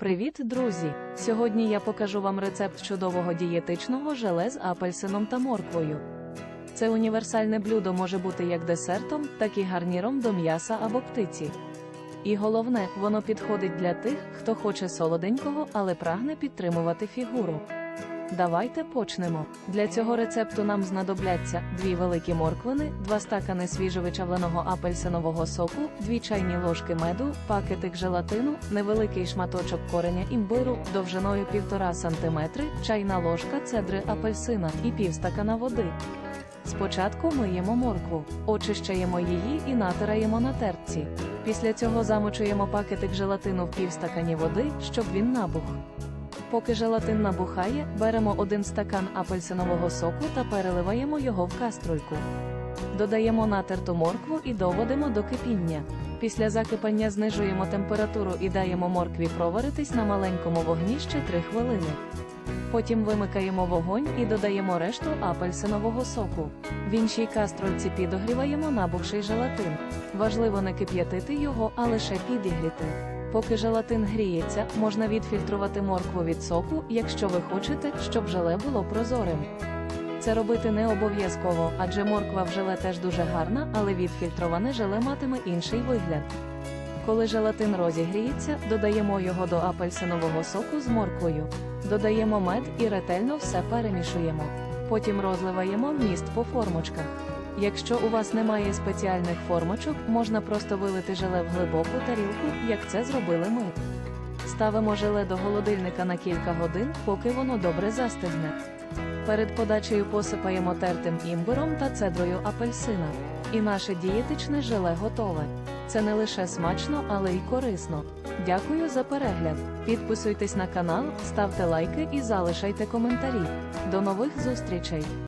Привіт, друзі! Сьогодні я покажу вам рецепт чудового дієтичного желе з апельсином та морквою. Це універсальне блюдо може бути як десертом, так і гарніром до м'яса або птиці. І головне, воно підходить для тих, хто хоче солоденького, але прагне підтримувати фігуру. Давайте почнемо. Для цього рецепту нам знадобляться дві великі морквини, 2 стакани свіжовичавленого апельсинового соку, 2 чайні ложки меду, пакетик желатину, невеликий шматочок кореня імбиру, довжиною 1,5 см, чайна ложка цедри апельсина і півстакана води. Спочатку миємо моркву, очищаємо її і натираємо на тертці. Після цього замочуємо пакетик желатину в півстакані води, щоб він набух. Поки желатин набухає, беремо один стакан апельсинового соку та переливаємо його в каструльку. Додаємо натерту моркву і доводимо до кипіння. Після закипання знижуємо температуру і даємо моркві проваритись на маленькому вогні ще 3 хвилини. Потім вимикаємо вогонь і додаємо решту апельсинового соку. В іншій каструльці підогріваємо набухший желатин. Важливо не кип'ятити його, а лише підігріти. Поки желатин гріється, можна відфільтрувати моркву від соку, якщо ви хочете, щоб желе було прозорим. Це робити не обов'язково, адже морква в желе теж дуже гарна, але відфільтроване желе матиме інший вигляд. Коли желатин розігріється, додаємо його до апельсинового соку з морквою. Додаємо мед і ретельно все перемішуємо. Потім розливаємо міст по формочках. Якщо у вас немає спеціальних формочок, можна просто вилити желе в глибоку тарілку, як це зробили ми. Ставимо желе до холодильника на кілька годин, поки воно добре застигне. Перед подачею посипаємо тертим імбиром та цедрою апельсина. І наше дієтичне желе готове. Це не лише смачно, але й корисно. Дякую за перегляд. Підписуйтесь на канал, ставте лайки і залишайте коментарі. До нових зустрічей!